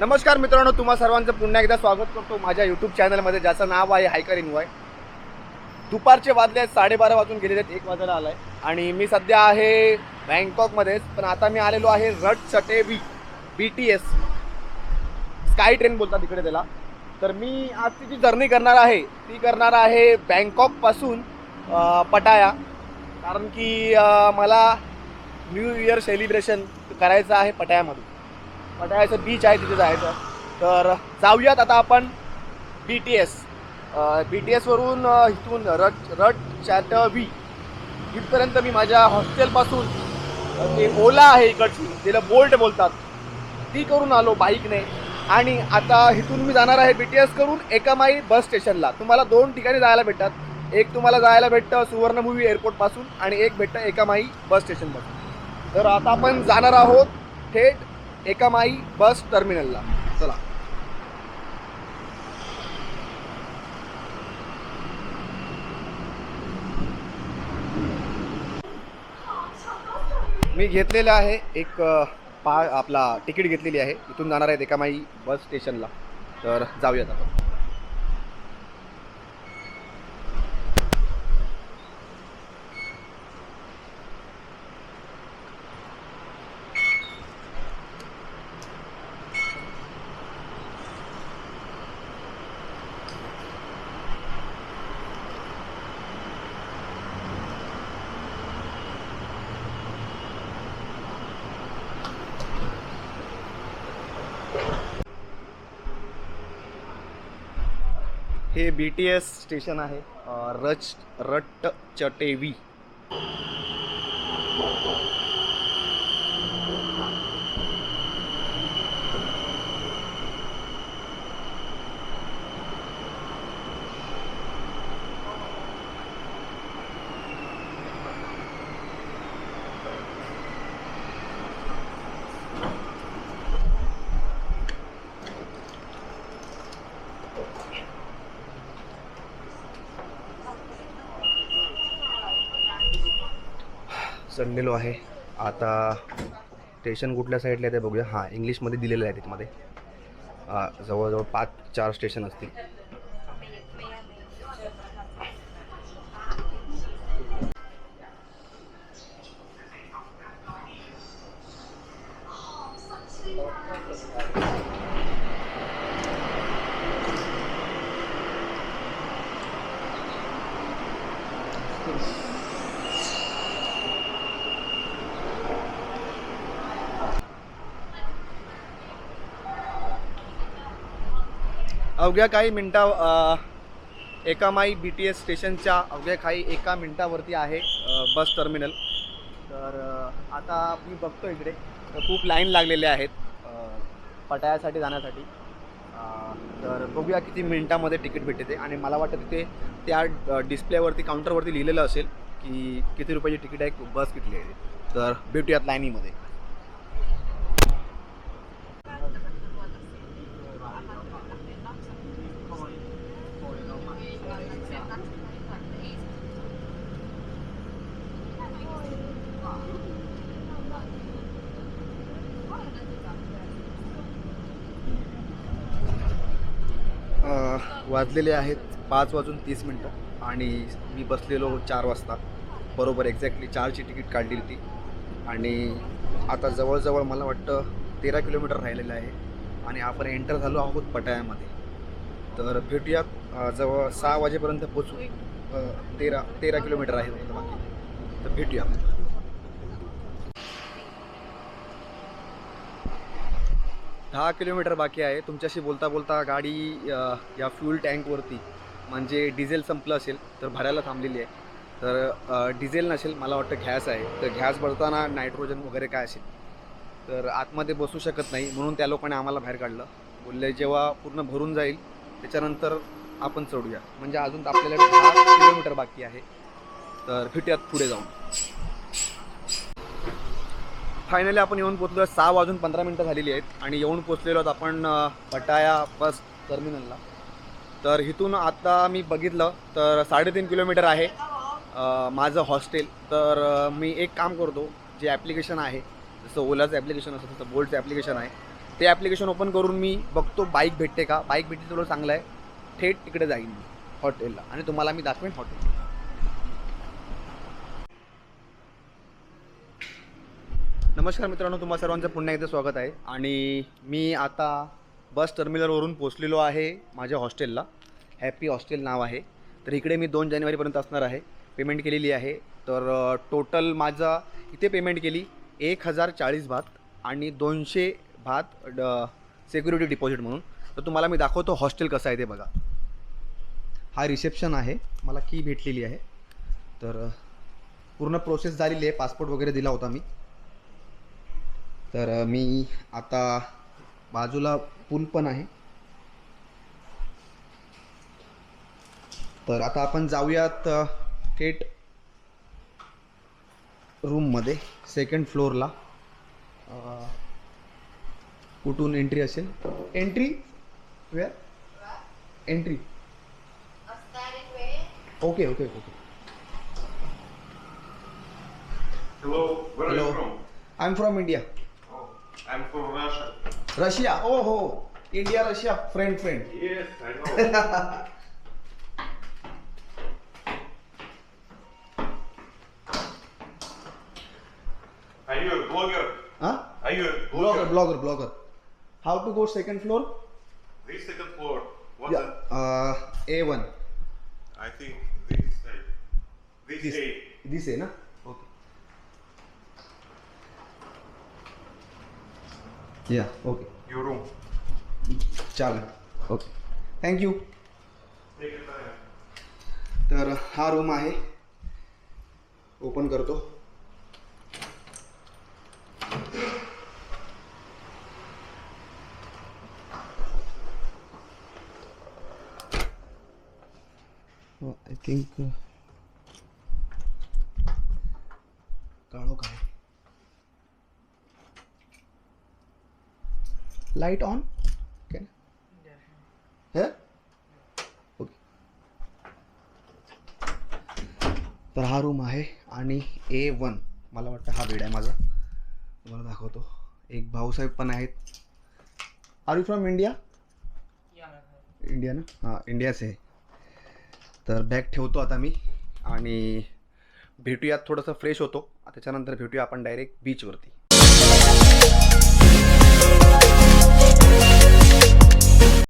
नमस्कार मित्रांनो तुम्हा सर्वांचं पुन्हा एकदा स्वागत करतो माझ्या यूट्यूब चॅनलमध्ये ज्याचं नाव आहे हायकर इन्वॉय दुपारचे वाजले आहेत साडेबारा वाजून गेलेले आहेत एक वाजायला आहे आणि मी सध्या आहे बँकॉकमध्येच पण आता मी आलेलो आहे रट चटेवी B T S sky train बोलतात तिकडे त्याला. तर मी आजची जी जर्नी करणार आहे ती करणार आहे बँकॉकपासून पटाया. कारण की मला न्यू इयर सेलिब्रेशन करायचं आहे पटायामधून पटायाचं बीच आहे तिथे जायचं. तर जाऊयात आता आपण B T S B T एसवरून इथून रट रट चॅटवी. इथपर्यंत मी माझ्या हॉस्टेलपासून ते ओला आहे इकडची तिला बोल्ट बोलतात ती करून आलो बाईकने. आणि आता इथून मी जाणार आहे बी टी एस करून एकामाई बस स्टेशनला तुम्हाला दोन ठिकाणी जायला भेटतात. एक तुम्हाला जायला भेटतं सुवर्णभूमी एअरपोर्टपासून आणि एक भेटतं एकामाई बस स्टेशनपासून तर आता आपण जाणार आहोत थेट एकामाई बस टर्मिनलला. चला. मी घेतलेलं आहे एक पा आपला तिकीट घेतलेली आहे. इथून जाणार आहेत एकामाई बस स्टेशनला. तर जाऊयात आपण. हे बी टी एस स्टेशन आहे रच रट्ट चटेवी चढलेलो आहे. आता स्टेशन कुठल्या साईडला आहे ते बघूया. हां इंग्लिशमध्ये दिलेलं आहे त्याच्यामध्ये. जवळजवळ पाच चार स्टेशन असतील. अवघ्या काही मिनटा एका एकामाई बी टी एस स्टेशनच्या अवघ्या काही एका मिनटावरती आहे बस टर्मिनल. तर आता मी बघतो इकडे. तर खूप लाईन लागलेले आहेत पटायासाठी जाण्यासाठी. तर बघूया किती मिनटामध्ये तिकीट भेटते. ते आणि मला वाटतं तिथे त्या डिस्प्लेवरती काउंटरवरती लिहिलेलं असेल की किती रुपयाची तिकीट आहे बस किती आहे. तर भेटूयात लाईनीमध्ये. वाजलेले आहेत पाच वाजून तीस मिनटं. आणि मी बसलेलो चार वाजता. बरोबर एक्झॅक्टली चारची तिकीट काढली होती. आणि आता जवळजवळ मला वाटतं तेरा किलोमीटर राहिलेलं आहे. आणि आपण एंटर झालो आहोत पटायामध्ये. तर भेटूयात जवळ सहा वाजेपर्यंत पोचू. तेरा तेरा किलोमीटर आहे बाकी. तर भेटूया दहा किलोमीटर बाकी आहे. तुमच्याशी बोलता बोलता गाडी या फ्यूल टँकवरती म्हणजे डिझेल संपलं असेल तर भरायला थांबलेली आहे. तर डिझेल नसेल मला वाटतं गॅस आहे. तर गॅस भरताना नायट्रोजन वगैरे काय असेल? तर आतमध्ये बसू शकत नाही म्हणून त्या लोकांनी आम्हाला बाहेर काढलं. बोलले जेव्हा पूर्ण भरून जाईल त्याच्यानंतर आपण चढूया. म्हणजे अजून आपल्याला दहा किलोमीटर बाकी आहे. तर फिट्यात पुढे जाऊन. फायनली आपण येऊन पोचलो सहा वाजून पंधरा मिनटं झालेली आहेत. आणि येऊन पोचलेलो आहोत आपण अ, पटाया बस टर्मिनलला. तर इथून आता मी बघितलं तर साडेतीन किलोमीटर आहे माझं हॉस्टेल. तर मी एक काम करतो जे ॲप्लिकेशन आहे जसं ओलाचं ॲप्लिकेशन असतं तसं बोल्टचं ॲप्लिकेशन आहे. ते ॲप्लिकेशन ओपन करून मी बघतो बाईक भेटते का? बाईक भेटते थोडं चांगलं आहे. थेट तिकडे जाईन मी हॉटेलला आणि तुम्हाला मी दाखवेन हॉटेल नमस्कार मित्रांनो तुम्हा सर्वांचं पुन्हा एकदा स्वागत आहे. आणि मी आता बस टर्मिनलवरून पोचलेलो आहे माझ्या हॉस्टेलला. हॅपी हॉस्टेल नाव आहे. तर इकडे मी दोन जानेवारीपर्यंत असणार आहे. पेमेंट केलेली आहे. तर टोटल माझा इथे पेमेंट केली एक हजार चाळीस भात आणि दोनशे भात ड सेक्युरिटी डिपॉझिट म्हणून. तर तुम्हाला मी दाखवतो हॉस्टेल कसं आहे ते बघा. हा रिसेप्शन आहे. मला की भेटलेली आहे. तर पूर्ण प्रोसेस झालेली आहे. पासपोर्ट वगैरे दिला होता मी. तर मी आता बाजूला पूल पण आहे. तर आता आपण जाऊयात थेट रूममध्ये सेकंड फ्लोअरला कुठून एंट्री असेल? Entry where entry okay okay okay from? I am from India I'm from Russia. Russia ओ हो India Russia friend friend Yes, I know. are you a blogger? हां Are you a blogger blogger? Blogger blogger how to go second floor This second floor. What's it? A one I think this side. This, This- eight. This आहे ना या okay Your room. चालेल. Okay thank you. तर हा room आहे. Open करतो. I think काळो काय लाइट ऑन कॅन हे ओके तर हा रूम आहे आणि ए वन मला वाटतं हा बेड आहे माझा. तुम्हाला दाखवतो. एक भाऊसाहेब पण आहेत. Are you from India India ना? हां इंडियाच आहे तर बॅग ठेवतो आता मी आणि भेटूयात थोडंसं फ्रेश होतो. त्याच्यानंतर भेटूया आपण डायरेक्ट बीचवरती